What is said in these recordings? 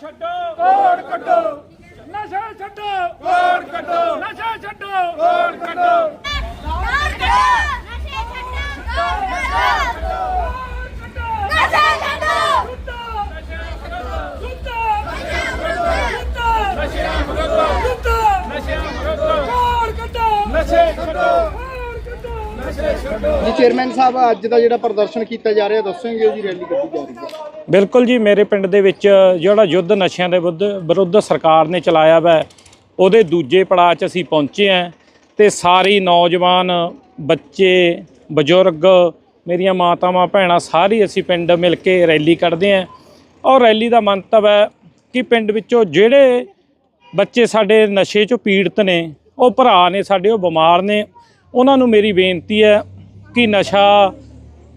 ਛੱਡੋ। ਕੋੜ ਕੱਢੋ। ਨਸ਼ਾ ਛੱਡੋ। ਕੋੜ ਕੱਢੋ। ਨਸ਼ਾ ਛੱਡੋ। ਕੋੜ ਕੱਢੋ। ਕੋੜ ਕੱਢੋ ਨਸ਼ਾ ਛੱਡੋ। ਕੋੜ ਕੱਢੋ ਜੀ, ਚੇਅਰਮੈਨ ਸਾਹਿਬ, ਅੱਜ ਦਾ ਜਿਹੜਾ ਪ੍ਰਦਰਸ਼ਨ ਕੀਤਾ ਜਾ ਰਿਹਾ, ਦੱਸੋਗੇ ਜੀ, ਰੈਲੀ ਕੱਢੀ ਜਾ ਰਹੀ ਹੈ? ਬਿਲਕੁਲ ਜੀ, ਮੇਰੇ ਪਿੰਡ ਦੇ ਵਿੱਚ ਜਿਹੜਾ ਯੁੱਧ ਨਸ਼ਿਆਂ ਦੇ ਵਿਰੁੱਧ ਵਿਰੁੱਧ ਸਰਕਾਰ ਨੇ ਚਲਾਇਆ ਵੈ, ਉਹਦੇ ਦੂਜੇ ਪੜਾਅ 'ਚ ਅਸੀਂ ਪਹੁੰਚੇ ਆਂ ਤੇ ਸਾਰੀ ਨੌਜਵਾਨ, ਬੱਚੇ, ਬਜ਼ੁਰਗ, ਮੇਰੀਆਂ ਮਾਤਾਵਾਂ, ਭੈਣਾਂ, ਸਾਰੀ ਅਸੀਂ ਪਿੰਡ ਮਿਲ ਕੇ ਰੈਲੀ ਕੱਢਦੇ ਆਂ ਔਰ ਰੈਲੀ ਦਾ ਮੰਤਵ ਹੈ ਕਿ ਪਿੰਡ ਵਿੱਚੋਂ ਜਿਹੜੇ ਬੱਚੇ ਸਾਡੇ ਨਸ਼ੇ 'ਚੋਂ ਪੀੜਤ ਨੇ, ਉਹ ਭਰਾ ਨੇ ਸਾਡੇ, ਉਹ ਬਿਮਾਰ ਨੇ ਉਹਨਾਂ ਨੂੰ ਮੇਰੀ ਬੇਨਤੀ ਹੈ ਕਿ ਨਸ਼ਾ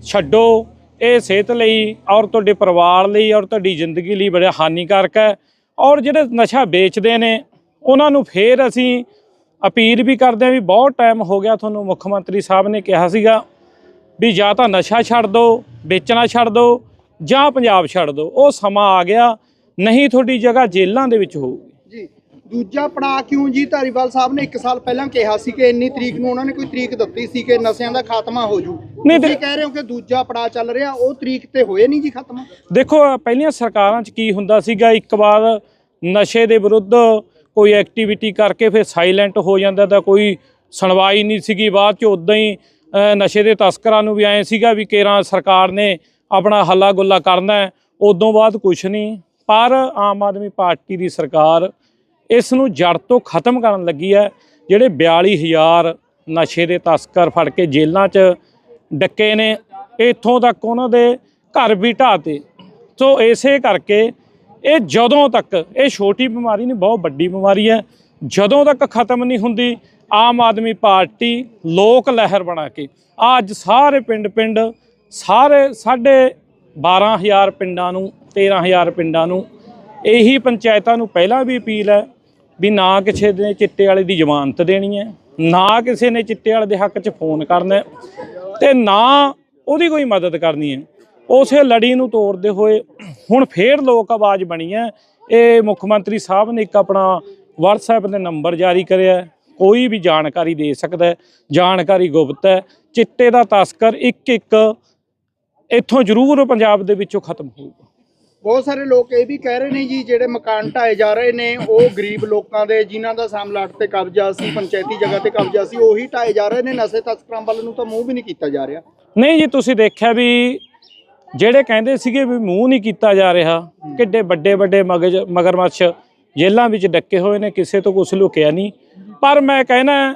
ਛੱਡੋ, ਇਹ ਸਿਹਤ ਲਈ, ਔਰ ਤੁਹਾਡੇ ਪਰਿਵਾਰ ਲਈ, ਔਰ ਤੁਹਾਡੀ ਜ਼ਿੰਦਗੀ ਲਈ ਬੜਾ ਹਾਨੀਕਾਰਕ ਹੈ। ਔਰ ਜਿਹੜੇ ਨਸ਼ਾ ਵੇਚਦੇ ਨੇ, ਉਹਨਾਂ ਨੂੰ ਫੇਰ ਅਸੀਂ ਅਪੀਲ ਵੀ ਕਰਦੇ ਹਾਂ ਵੀ ਬਹੁਤ ਟਾਈਮ ਹੋ ਗਿਆ ਤੁਹਾਨੂੰ ਮੁੱਖ ਮੰਤਰੀ ਸਾਹਿਬ ਨੇ ਕਿਹਾ ਸੀਗਾ ਵੀ ਜਾਂ ਤਾਂ ਨਸ਼ਾ ਛੱਡ ਦਿਓ ਵੇਚਣਾ ਛੱਡ ਦਿਓ ਜਾਂ ਪੰਜਾਬ ਛੱਡ ਦਿਓ ਉਹ ਸਮਾਂ ਆ ਗਿਆ, ਨਹੀਂ ਤੁਹਾਡੀ ਜਗ੍ਹਾ ਜੇਲ੍ਹਾਂ ਦੇ ਵਿੱਚ ਹੋਊਗੀ। ਜੀ। ਦੂਜਾ ਪੜਾਅ ਕਿਉਂ ਜੀ? ਧਾਰੀਵਾਲ ਸਾਹਿਬ ਨੇ 1 ਸਾਲ ਪਹਿਲਾਂ ਕਿਹਾ ਸੀ ਕਿ ਇੰਨੀ ਤਰੀਕ ਨੂੰ ਉਹਨਾਂ ਨੇ ਕੋਈ ਤਰੀਕ ਦਿੱਤੀ ਸੀ ਕਿ ਨਸ਼ਿਆਂ ਦਾ ਖਾਤਮਾ ਹੋ ਜੂ ਨਹੀਂ, ਤੁਸੀਂ ਕਹਿ ਰਹੇ ਹੋ ਕਿ ਦੂਜਾ ਪੜਾਅ ਚੱਲ ਰਿਹਾ ਉਹ ਤਰੀਕ ਤੇ ਹੋਏ ਨਹੀਂ ਜੀ ਖਤਮ? ਦੇਖੋ ਪਹਿਲੀਆਂ ਸਰਕਾਰਾਂ 'ਚ ਕੀ ਹੁੰਦਾ ਸੀਗਾ ਇੱਕ ਵਾਰ ਨਸ਼ੇ ਦੇ ਵਿਰੁੱਧ ਕੋਈ ਐਕਟੀਵਿਟੀ ਕਰਕੇ ਫਿਰ ਸਾਇਲੈਂਟ ਹੋ ਜਾਂਦਾ ਤਾਂ ਕੋਈ ਸੁਣਵਾਈ ਨਹੀਂ ਸੀਗੀ। ਬਾਅਦ 'ਚ ਉਦਾਂ ਹੀ ਨਸ਼ੇ ਦੇ ਤਸਕਰਾਂ ਨੂੰ ਵੀ ਐਂ ਸੀਗਾ ਵੀ ਕੇਰਾਂ ਸਰਕਾਰ ਨੇ ਆਪਣਾ ਹੱਲਾ ਗੁੱਲਾ ਕਰਨਾ ਉਦੋਂ ਬਾਅਦ ਕੁਝ ਨਹੀਂ। ਪਰ ਆਮ ਆਦਮੀ ਪਾਰਟੀ ਦੀ ਸਰਕਾਰ ਇਸ ਨੂੰ ਜੜ ਤੋਂ ਖਤਮ ਕਰਨ ਲੱਗੀ ਹੈ, ਜਿਹੜੇ 42000 ਨਸ਼ੇ ਦੇ ਤਸਕਰ ਫੜ ਕੇ ਜੇਲ੍ਹਾਂ 'ਚ ਡੱਕੇ ਨੇ, ਇੱਥੋਂ ਤੱਕ ਉਹਨਾਂ ਦੇ ਘਰ ਵੀ ਢਾਤੇ ਸੋ ਇਸੇ ਕਰਕੇ ਇਹ ਜਦੋਂ ਤੱਕ, ਇਹ ਛੋਟੀ ਬਿਮਾਰੀ ਨਹੀਂ, ਬਹੁਤ ਵੱਡੀ ਬਿਮਾਰੀ ਹੈ, ਜਦੋਂ ਤੱਕ ਖਤਮ ਨਹੀਂ ਹੁੰਦੀ, ਆਮ ਆਦਮੀ ਪਾਰਟੀ ਲੋਕ ਲਹਿਰ ਬਣਾ ਕੇ ਆਹ ਅੱਜ ਸਾਰੇ ਪਿੰਡ ਪਿੰਡ, ਸਾਰੇ ਸਾਡੇ 12000 ਪਿੰਡਾਂ ਨੂੰ 13000 ਪਿੰਡਾਂ ਨੂੰ, ਇਹੀ ਪੰਚਾਇਤਾਂ ਨੂੰ ਪਹਿਲਾਂ ਵੀ ਅਪੀਲ ਹੈ ਵੀ ਨਾ ਕਿਸੇ ਨੇ ਚਿੱਟੇ ਵਾਲੇ ਦੀ ਜ਼ਮਾਨਤ ਦੇਣੀ ਹੈ ਨਾ ਕਿਸੇ ਨੇ ਚਿੱਟੇ ਵਾਲੇ ਦੇ ਹੱਕ 'ਚ ਫੋਨ ਕਰਨਾ ਹੈ, ਤੇ ਨਾ ਉਹਦੀ ਕੋਈ ਮਦਦ ਕਰਨੀ ਹੈ। ਉਸੇ ਲੜੀ ਨੂੰ ਤੋੜਦੇ ਹੋਏ ਹੁਣ ਫੇਰ ਲੋਕ ਆਵਾਜ਼ ਬਣੀ ਹੈ। ਇਹ ਮੁੱਖ ਮੰਤਰੀ ਸਾਹਿਬ ਨੇ ਇੱਕ ਆਪਣਾ WhatsApp ਦੇ ਨੰਬਰ ਜਾਰੀ ਕਰਿਆ ਕੋਈ ਵੀ ਜਾਣਕਾਰੀ ਦੇ ਸਕਦਾ ਜਾਣਕਾਰੀ ਗੁਪਤ ਹੈ। ਚਿੱਟੇ ਦਾ ਤਸਕਰ ਇੱਕ ਇੱਕ ਇੱਥੋਂ ਜ਼ਰੂਰ ਪੰਜਾਬ ਦੇ ਵਿੱਚੋਂ ਖਤਮ ਹੋਊਗਾ। ਬਹੁਤ ਸਾਰੇ ਲੋਕ ਇਹ ਵੀ ਕਹਿ ਰਹੇ ਨੇ ਜੀ ਜਿਹੜੇ ਮਕਾਨ ਢਾਏ ਜਾ ਰਹੇ ਨੇ ਉਹ ਗਰੀਬ ਲੋਕਾਂ ਦੇ ਜਿਨ੍ਹਾਂ ਦਾ ਸਾਮਲਾਟ ਤੇ ਕਬਜ਼ਾ ਸੀ ਪੰਚਾਇਤੀ ਜਗ੍ਹਾ ਤੇ ਕਬਜ਼ਾ ਸੀ ਉਹੀ ਢਾਏ ਜਾ ਰਹੇ ਨੇ ਨਸ਼ੇ ਤਸਕਰਾਂ ਵੱਲ ਨੂੰ ਤਾਂ ਮੂੰਹ ਵੀ ਨਹੀਂ ਕੀਤਾ ਜਾ ਰਿਹਾ। ਨਹੀਂ ਜੀ ਤੁਸੀਂ ਦੇਖਿਆ ਵੀ ਜਿਹੜੇ ਕਹਿੰਦੇ ਸੀਗੇ ਵੀ ਮੂੰਹ ਨਹੀਂ ਕੀਤਾ ਜਾ ਰਿਹਾ ਕਿੱਡੇ ਵੱਡੇ ਵੱਡੇ ਮਗਜ ਮਗਰਮੱਛ ਜੇਲ੍ਹਾਂ ਵਿੱਚ ਡੱਕੇ ਹੋਏ ਨੇ ਕਿਸੇ ਤੋਂ ਕੁਝ ਲੁਕਿਆ ਨਹੀਂ। ਪਰ ਮੈਂ ਕਹਿਣਾ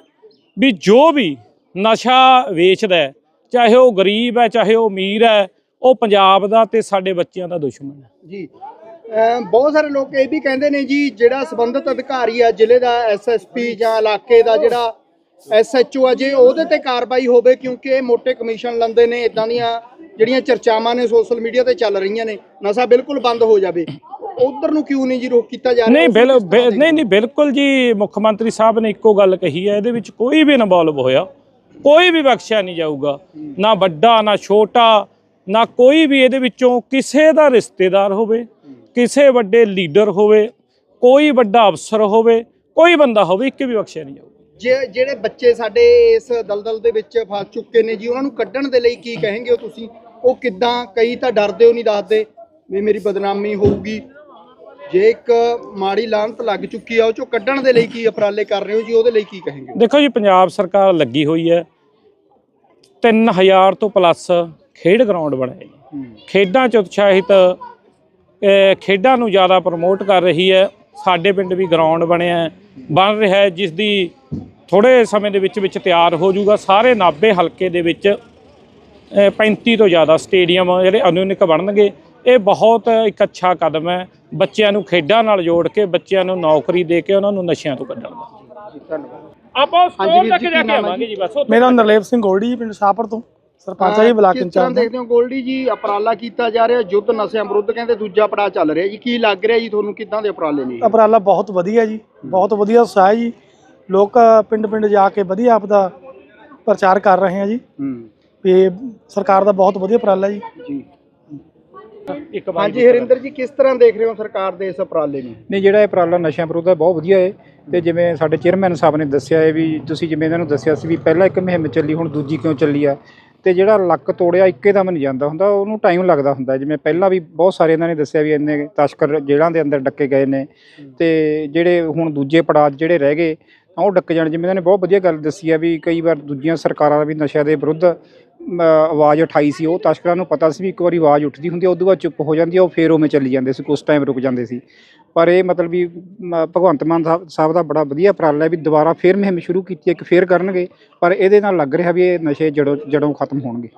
ਵੀ ਜੋ ਵੀ ਨਸ਼ਾ ਵੇਚਦਾ ਚਾਹੇ ਉਹ ਗਰੀਬ ਹੈ ਚਾਹੇ ਉਹ ਅਮੀਰ ਹੈ ਉਹ ਪੰਜਾਬ ਦਾ ਤੇ ਸਾਡੇ ਬੱਚਿਆਂ ਦਾ ਦੁਸ਼ਮਣ ਹੈ। ਜੀ। ਬਹੁਤ ਸਾਰੇ ਲੋਕ ਇਹ ਵੀ ਕਹਿੰਦੇ ਨੇ ਜੀ ਜਿਹੜਾ ਸੰਬੰਧਿਤ ਅਧਿਕਾਰੀ ਆ ਜ਼ਿਲ੍ਹੇ ਦਾ ਐਸਐਸਪੀ ਜਾਂ ਇਲਾਕੇ ਦਾ ਜਿਹੜਾ ਐਸਐਚਓ ਆ ਜੇ ਉਹਦੇ ਤੇ ਕਾਰਵਾਈ ਹੋਵੇ ਕਿਉਂਕਿ ਇਹ ਮੋٹے ਕਮਿਸ਼ਨ ਲੰਦੇ ਨੇ ਇਦਾਂ ਦੀਆਂ ਜਿਹੜੀਆਂ ਚਰਚਾਵਾਂ ਨੇ ਸੋਸ਼ਲ ਮੀਡੀਆ ਤੇ ਚੱਲ ਰਹੀਆਂ ਨੇ ਨਸ਼ਾ ਬਿਲਕੁਲ ਬੰਦ ਹੋ ਜਾਵੇ। ਉਧਰ ਨੂੰ ਕਿਉਂ ਨਹੀਂ ਜੀ ਰੋਕ ਕੀਤਾ ਜਾ ਰਿਹਾ? ਨਹੀਂ ਨਹੀਂ ਨਹੀਂ ਬਿਲਕੁਲ ਜੀ ਮੁੱਖ ਮੰਤਰੀ ਸਾਹਿਬ ਨੇ ਇੱਕੋ ਗੱਲ ਕਹੀ ਹੈ ਇਹਦੇ ਵਿੱਚ ਕੋਈ ਵੀ ਇਨਵੋਲਵ ਹੋਇਆ ਕੋਈ ਵੀ ਬਖਸ਼ਿਆ ਨਹੀਂ ਜਾਊਗਾ। ਨਾ ਵੱਡਾ ਨਾ ਛੋਟਾ ਨਾ ਕੋਈ ਵੀ ਇਹਦੇ ਵਿੱਚੋਂ ਕਿਸੇ ਦਾ ਰਿਸ਼ਤੇਦਾਰ ਹੋਵੇ ਕਿਸੇ ਵੱਡੇ ਲੀਡਰ ਹੋਵੇ ਕੋਈ ਵੱਡਾ ਅਫਸਰ ਹੋਵੇ ਕੋਈ ਬੰਦਾ ਹੋਵੇ ਇੱਕ ਵੀ ਬਖਸ਼ਿਆ ਨਹੀਂ ਜਾਊਗਾ। ਜੇ ਜਿਹੜੇ ਬੱਚੇ ਸਾਡੇ ਇਸ ਦਲਦਲ ਦੇ ਵਿੱਚ ਫਸ ਚੁੱਕੇ ਨੇ ਜੀ ਉਹਨਾਂ ਨੂੰ ਕੱਢਣ ਦੇ ਲਈ ਕੀ ਕਹੇਂਗੇ ਹੋ ਤੁਸੀਂ? ਉਹ ਕਿੱਦਾਂ? ਕਈ ਤਾਂ ਡਰਦੇ ਹੋ ਨਹੀਂ ਦੱਸਦੇ ਵੀ ਮੇਰੀ ਬਦਨਾਮੀ ਹੋਊਗੀ। ਜੇ ਇੱਕ ਮਾੜੀ ਲਾਂਤ ਲੱਗ ਚੁੱਕੀ ਆ ਉਹ ਚੋਂ ਕੱਢਣ ਦੇ ਲਈ ਕੀ ਉਪਰਾਲੇ ਕਰ ਰਹੇ ਹੋ ਜੀ ਉਹਦੇ ਲਈ ਕੀ ਕਹੇਂਗੇ? ਦੇਖੋ ਜੀ ਪੰਜਾਬ ਸਰਕਾਰ ਲੱਗੀ ਹੋਈ ਹੈ। 3000 ਤੋਂ ਪਲੱਸ ਖੇਡ ਗਰਾਊਂਡ ਬਣਾਏ ਜੀ। ਖੇਡਾਂ 'ਚ ਉਤਸ਼ਾਹਿਤ ਖੇਡਾਂ ਨੂੰ ਜ਼ਿਆਦਾ ਪ੍ਰਮੋਟ ਕਰ ਰਹੀ ਹੈ। ਸਾਡੇ ਪਿੰਡ ਵੀ ਗਰਾਊਂਡ ਬਣਿਆ ਹੈ, ਬਣ ਰਿਹਾ ਹੈ ਜਿਸ ਦੀ ਥੋੜੇ ਸਮੇਂ ਦੇ ਵਿੱਚ ਵਿੱਚ ਤਿਆਰ ਹੋ ਜਾਊਗਾ। ਸਾਰੇ ਨਾਭੇ ਹਲਕੇ ਦੇ ਵਿੱਚ ਅਹ, 35 ਤੋਂ ਜ਼ਿਆਦਾ ਸਟੇਡੀਅਮ ਜਿਹੜੇ ਆਧੁਨਿਕ ਬਣਨਗੇ। ਇਹ ਬਹੁਤ ਇੱਕ ਅੱਛਾ ਕਦਮ ਹੈ। ਬੱਚਿਆਂ ਨੂੰ ਖੇਡਾਂ ਨਾਲ ਜੋੜ ਕੇ ਬੱਚਿਆਂ ਨੂੰ ਨੌਕਰੀ ਦੇ ਕੇ ਉਹਨਾਂ ਨੂੰ ਨਸ਼ਿਆਂ ਤੋਂ ਕੱਢਣ ਦਾ। ਆਪਾਂ ਸਕੂਲ ਤੱਕ ਜੀ, ਕੀ ਆਵਾਂਗੇ ਜੀ? ਬਸ ਮੇਰਾ ਨਰਲੇਪ ਸਿੰਘ ਗੋਲਡੀ ਜੀ ਪਿੰਡ ਸ਼ਾਹਪੁਰ ਤੋਂ। ਸਰਪੰਚ ਜੀ ਬਲਾਕ ਕਿਸ ਤਰ੍ਹਾਂ ਇੰਚਾਰਜ ਦੇਖਦੇ ਹੋ ਗੋਲਡੀ ਜੀ ਉਪਰਾਲਾ ਕੀਤਾ ਜਾ ਰਿਹਾ ਯੁੱਧ ਨਸ਼ਿਆਂ ਵਿਰੁੱਧ ਕਹਿੰਦੇ ਦੂਜਾ ਪੜਾਅ ਚੱਲ ਰਿਹਾ ਜੀ ਕੀ ਲੱਗ ਰਿਹਾ ਜੀ ਤੁਹਾਨੂੰ ਕਿੱਦਾਂ ਦੇ ਉਪਰਾਲੇ ਨੇ? ਉਪਰਾਲਾ ਬਹੁਤ ਵਧੀਆ ਜੀ ਬਹੁਤ ਵਧੀਆ ਉਤਸ਼ਾਹ ਹੈ ਜੀ। ਲੋਕ ਪਿੰਡ ਪਿੰਡ ਜਾ ਕੇ ਵਧੀਆ ਆਪਦਾ ਪ੍ਰਚਾਰ ਕਰ ਰਹੇ ਆ ਜੀ। ਹੂੰ। ਵੀ ਸਰਕਾਰ ਦਾ ਬਹੁਤ ਵਧੀਆ ਉਪਰਾਲਾ ਜੀ। ਜੀ। ਇੱਕ ਵਾਰ ਹਾਂਜੀ ਹਰਿੰਦਰ ਜੀ ਕਿਸ ਤਰ੍ਹਾਂ ਦੇਖ ਰਹੇ ਹੋ ਸਰਕਾਰ ਦੇ ਇਸ ਉਪਰਾਲੇ ਨੂੰ? ਨਹੀਂ ਜਿਹੜਾ ਇਹ ਉਪਰਾਲਾ ਨਸ਼ਿਆਂ ਵਿਰੁੱਧ ਹੈ ਬਹੁਤ ਵਧੀਆ ਹੈ। ਤੇ ਜਿਵੇਂ ਸਾਡੇ ਚੇਅਰਮੈਨ ਸਾਹਿਬ ਨੇ ਦੱਸਿਆ ਹੈ ਵੀ ਤੁਸੀਂ ਜਿਵੇਂ ਇਹਨਾਂ ਨੂੰ ਦੱਸਿਆ ਸੀ ਵੀ ਪਹਿਲਾਂ ਇੱਕ ਮੁਹਿੰਮ ਚੱਲੀ ਹੁਣ ਦੂਜੀ ਕਿਉਂ ਚੱਲੀ ਆ? ਤੇ ਜਿਹੜਾ ਲੱਕ ਤੋੜਿਆ ਇੱਕੇ ਦਮ ਨਹੀਂ ਜਾਂਦਾ ਹੁੰਦਾ, ਉਹਨੂੰ ਟਾਈਮ ਲੱਗਦਾ ਹੁੰਦਾ। ਜਿਵੇਂ ਪਹਿਲਾਂ ਵੀ ਬਹੁਤ ਸਾਰੇ ਇਹਨਾਂ ਨੇ ਦੱਸਿਆ ਵੀ ਇੰਨੇ ਤਸਕਰ ਜੇਲ੍ਹਾਂ ਦੇ ਅੰਦਰ ਡੱਕੇ ਗਏ ਨੇ ਤੇ ਜਿਹੜੇ ਹੁਣ ਦੂਜੇ ਪੜਾਅ ਜਿਹੜੇ ਰਹਿ ਗਏ ਉਹ ਡੱਕ ਜਾਣ। ਜਿਵੇਂ ਇਹਨਾਂ ਨੇ ਬਹੁਤ ਵਧੀਆ ਗੱਲ ਦੱਸੀ ਆ ਵੀ ਕਈ ਵਾਰ ਦੂਜੀਆਂ ਸਰਕਾਰਾਂ ਵੀ ਨਸ਼ਿਆਂ ਦੇ ਵਿਰੁੱਧ ਆਵਾਜ਼ ਉਠਾਈ ਸੀ ਉਹ ਤਸਕਰਾਂ ਨੂੰ ਪਤਾ ਸੀ ਵੀ ਇੱਕ ਵਾਰੀ ਆਵਾਜ਼ ਉੱਠਦੀ ਹੁੰਦੀ ਆ ਤੋਂ ਬਾਅਦ ਚੁੱਪ ਹੋ ਜਾਂਦੀ ਆ ਉਹ ਫੇਰ ਉਵੇਂ ਚੱਲੀ ਜਾਂਦੇ ਸੀ ਕੁਝ ਟਾਈਮ ਰੁਕ ਜਾਂਦੇ ਸੀ। ਪਰ ਇਹ ਮਤਲਬ ਵੀ ਮ, ਭਗਵੰਤ ਮਾਨ ਸਾਹਿਬ- ਦਾ ਬੜਾ ਵਧੀਆ ਉਪਰਾਲਾ ਹੈ ਵੀ ਦੁਬਾਰਾ ਫੇਰ ਮੁਹਿੰਮ ਸ਼ੁਰੂ ਕੀਤੀ ਇੱਕ ਕਿ ਫੇਰ ਕਰਨਗੇ ਪਰ ਇਹਦੇ ਨਾਲ ਲੱਗ ਰਿਹਾ ਵੀ ਇਹ ਨਸ਼ੇ ਜੜੋਂ ਜੜੋਂ ਖਤਮ ਹੋਣਗੇ।